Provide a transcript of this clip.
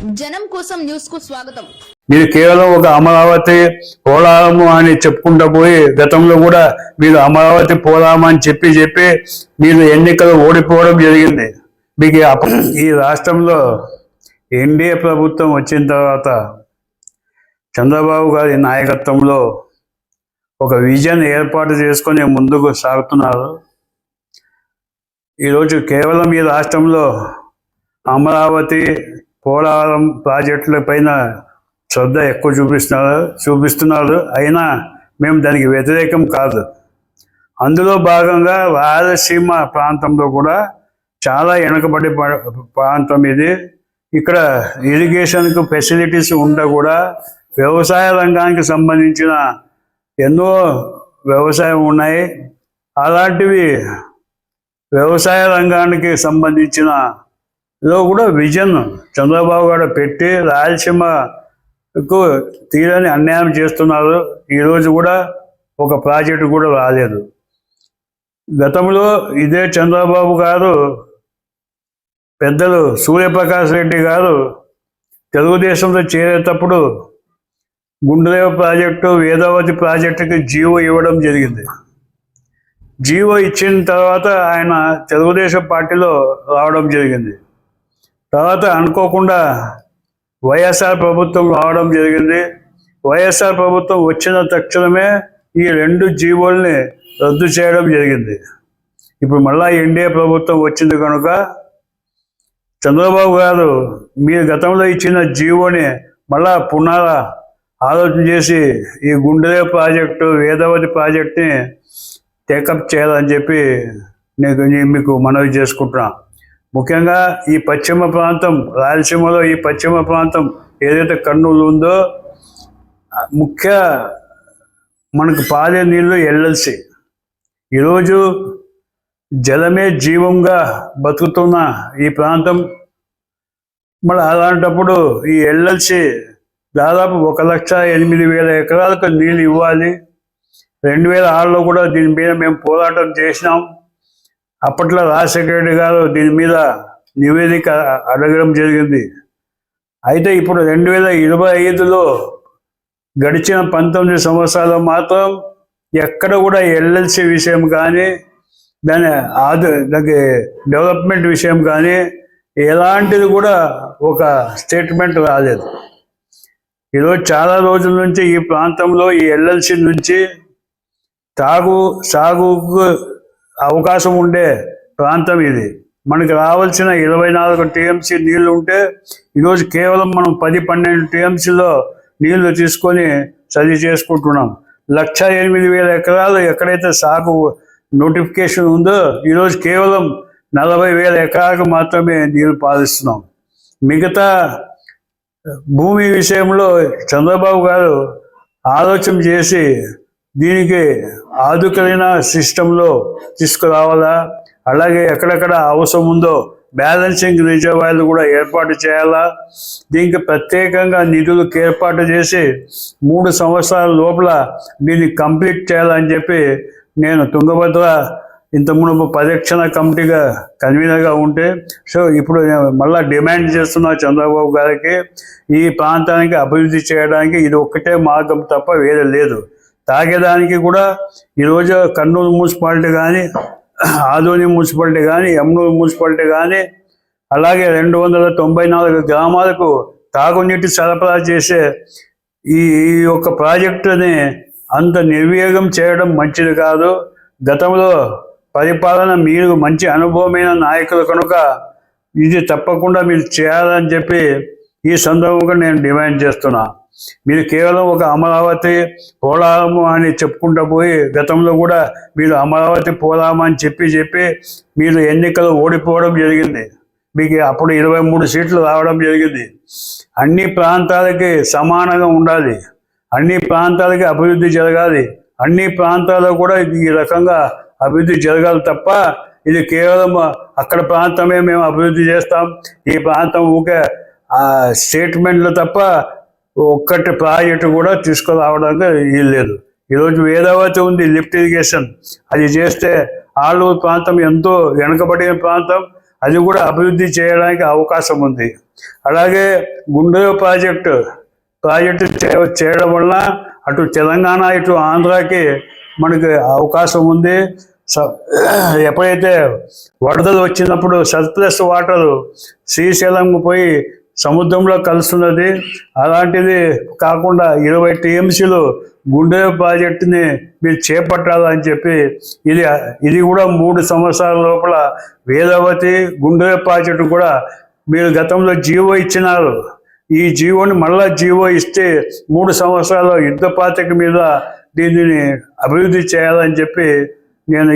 జనం కోసం న్యూస్కు స్వాగతం. మీరు కేవలం ఒక అమరావతి పోలాము అని చెప్పుకుంటూ పోయి గతంలో కూడా మీరు అమరావతి పోలాము అని చెప్పి చెప్పి మీరు ఎన్నికలు ఓడిపోవడం జరిగింది. మీకు ఈ రాష్ట్రంలో ఎన్డీఏ ప్రభుత్వం వచ్చిన తర్వాత చంద్రబాబు గారి నాయకత్వంలో ఒక విజన్ ఏర్పాటు చేసుకొని ముందుకు సాగుతున్నారు. ఈరోజు కేవలం ఈ రాష్ట్రంలో అమరావతి పోలవరం ప్రాజెక్టుల పైన శ్రద్ధ ఎక్కువ చూపిస్తున్నారు చూపిస్తున్నారు. అయినా మేము దానికి వ్యతిరేకం కాదు. అందులో భాగంగా రాయలసీమ ప్రాంతంలో కూడా చాలా వెనుకబడి ప్రాంతం ఇది. ఇక్కడ ఇరిగేషన్కు ఫెసిలిటీస్ ఉండ కూడా వ్యవసాయ రంగానికి సంబంధించిన ఎన్నో వ్యవసాయం ఉన్నాయి. అలాంటివి వ్యవసాయ రంగానికి సంబంధించిన లో కూడా విజన్ చంద్రబాబు గారు పెట్టి రాయలసీమకు తీరని అన్యాయం చేస్తున్నారు. ఈరోజు కూడా ఒక ప్రాజెక్టు కూడా రాలేదు. గతంలో ఇదే చంద్రబాబు గారు పెద్దలు సూర్యప్రకాష్ రెడ్డి గారు తెలుగుదేశంలో చేరేటప్పుడు గుండెదేవ ప్రాజెక్టు వేదావతి ప్రాజెక్టుకి జీవో ఇవ్వడం జరిగింది. జీవో ఇచ్చిన తర్వాత ఆయన తెలుగుదేశం పార్టీలో రావడం జరిగింది. తర్వాత అనుకోకుండా వైఎస్ఆర్ ప్రభుత్వం రావడం జరిగింది. వైఎస్ఆర్ ప్రభుత్వం వచ్చిన తక్షణమే ఈ రెండు జీవోల్ని రద్దు చేయడం జరిగింది. ఇప్పుడు మళ్ళా ఎన్డీఏ ప్రభుత్వం వచ్చింది కనుక చంద్రబాబు గారు మీరు గతంలో ఇచ్చిన జీవోని మళ్ళా పునర ఆలోచన చేసి ఈ గుండెలే ప్రాజెక్టు వేదవతి ప్రాజెక్ట్ని టేకప్ చేయాలని చెప్పి నేను మీకు మనవి చేసుకుంటున్నాను ముఖ్యంగా ఈ పశ్చిమ ప్రాంతం రాయలసీమలో ఈ పశ్చిమ ప్రాంతం ఏదైతే కర్నూలు ఉందో ముఖ్య మనకు పాలే నీళ్ళు ఎల్ఎల్సి. ఈరోజు జలమే జీవంగా బతుకుతున్న ఈ ప్రాంతం. మళ్ళీ అలాంటప్పుడు ఈ ఎల్ఎల్సి దాదాపు ఒక లక్ష ఎనిమిది వేల ఎకరాలకు నీళ్ళు ఇవ్వాలి. రెండు వేల ఆరులో కూడా దీని మీద మేము పోరాటం చేసినాం. అప్పట్లో రాజశేఖర గారు దీని మీద నివేదిక అడగడం జరిగింది. అయితే ఇప్పుడు రెండు వేల ఇరవై ఐదులో గడిచిన పంతొమ్మిది సంవత్సరాలు మాత్రం ఎక్కడ కూడా ఎల్ఎల్సి విషయం కానీ దాని ఆదు దానికి డెవలప్మెంట్ విషయం కానీ ఎలాంటిది కూడా ఒక స్టేట్మెంట్ రాలేదు. ఈరోజు చాలా రోజుల నుంచి ఈ ప్రాంతంలో ఈ ఎల్ఎల్సి నుంచి తాగు సాగుకు అవకాశం ఉండే ప్రాంతం ఇది. మనకి రావాల్సిన ఇరవై నాలుగు టీఎంసీ నీళ్ళు ఉంటే ఈరోజు కేవలం మనం పది పన్నెండు టీఎంసీలో నీళ్ళు తీసుకొని సరి చేసుకుంటున్నాం. లక్ష ఎనిమిది వేల ఎకరాలు ఎక్కడైతే సాగు నోటిఫికేషన్ ఉందో ఈరోజు కేవలం నలభై వేల ఎకరాలకు మాత్రమే నీరు పాలిస్తున్నాం. మిగతా భూమి విషయంలో చంద్రబాబు గారు ఆలోచన చేసి దీనికి ఆధుకైన సిస్టంలో తీసుకురావాలా? అలాగే ఎక్కడెక్కడ అవసరం ఉందో బ్యాలెన్సింగ్ రిజర్వాయర్లు కూడా ఏర్పాటు చేయాలా? దీనికి ప్రత్యేకంగా నిధులు ఏర్పాటు చేసి మూడు సంవత్సరాల లోపల దీన్ని కంప్లీట్ చేయాలని చెప్పి నేను తుంగభద్ర ఇంత మునుపు పరిరక్షణ కమిటీగా కన్వీనర్గా ఉంటే సో ఇప్పుడు నేను మళ్ళీ డిమాండ్ చేస్తున్నా చంద్రబాబు గారికి ఈ ప్రాంతానికి అభివృద్ధి చేయడానికి ఇది ఒక్కటే మార్గం తప్ప వేరే లేదు. తాగేదానికి కూడా ఈరోజు కర్నూలు మున్సిపాలిటీ కానీ ఆదోని మున్సిపాలిటీ కానీ ఎమ్నూరు మున్సిపాలిటీ కానీ అలాగే రెండు వందల తొంభై నాలుగు గ్రామాలకు తాగునీటి సరఫరా చేసే ఈ ఈ యొక్క ప్రాజెక్టుని అంత నిర్వేగం చేయడం మంచిది కాదు. గతంలో పరిపాలన మీరు మంచి అనుభవమైన నాయకులు కనుక ఇది తప్పకుండా మీరు చేయాలని చెప్పి ఈ సందర్భంగా నేను డిమాండ్ చేస్తున్నా. మీరు కేవలం ఒక అమరావతి పోలాము అని చెప్పుకుంటూ పోయి గతంలో కూడా మీరు అమరావతి పోలాము అని చెప్పి చెప్పి మీరు ఎన్నికలు ఓడిపోవడం జరిగింది. మీకు అప్పుడు ఇరవై మూడు సీట్లు రావడం జరిగింది. అన్ని ప్రాంతాలకి సమానంగా ఉండాలి. అన్ని ప్రాంతాలకి అభివృద్ధి జరగాలి. అన్ని ప్రాంతాల్లో కూడా ఈ రకంగా అభివృద్ధి జరగాలి తప్ప ఇది కేవలం అక్కడ ప్రాంతమే మేము అభివృద్ధి చేస్తాం. ఈ ప్రాంతం ఊకే ఆ స్టేట్మెంట్లు తప్ప ఒక్కటి ప్రాజెక్టు కూడా తీసుకురావడానికి వీల్లేదు. ఈరోజు వేదావతి ఉంది లిఫ్ట్ ఇరిగేషన్. అది చేస్తే ఆలూరు ప్రాంతం ఎంతో వెనుకబడిన ప్రాంతం. అది కూడా అభివృద్ధి చేయడానికి అవకాశం ఉంది. అలాగే గుండె ప్రాజెక్టు. ప్రాజెక్టు చే- చేయడం వల్ల అటు తెలంగాణ ఇటు ఆంధ్రాకి మనకి అవకాశం ఉంది. స- ఎప్పుడైతే వరదలు వచ్చినప్పుడు సర్ప్లస్ వాటర్ శ్రీశైలం పోయి సముద్రంలో కలుస్తున్నది. అలాంటిది కాకుండా ఇరవై టీఎంసీలు గుండె ప్రాజెక్టుని మీరు చేపట్టాలని చెప్పి ఇది ఇది కూడా మూడు సంవత్సరాల లోపల వేదవతి గుండె ప్రాజెక్టు కూడా మీరు గతంలో జీవో ఇచ్చినారు. ఈ జీవోని మళ్ళా జీవో ఇస్తే మూడు సంవత్సరాల యుద్ధ పాతిక మీద దీనిని అభివృద్ధి చేయాలని చెప్పి నేను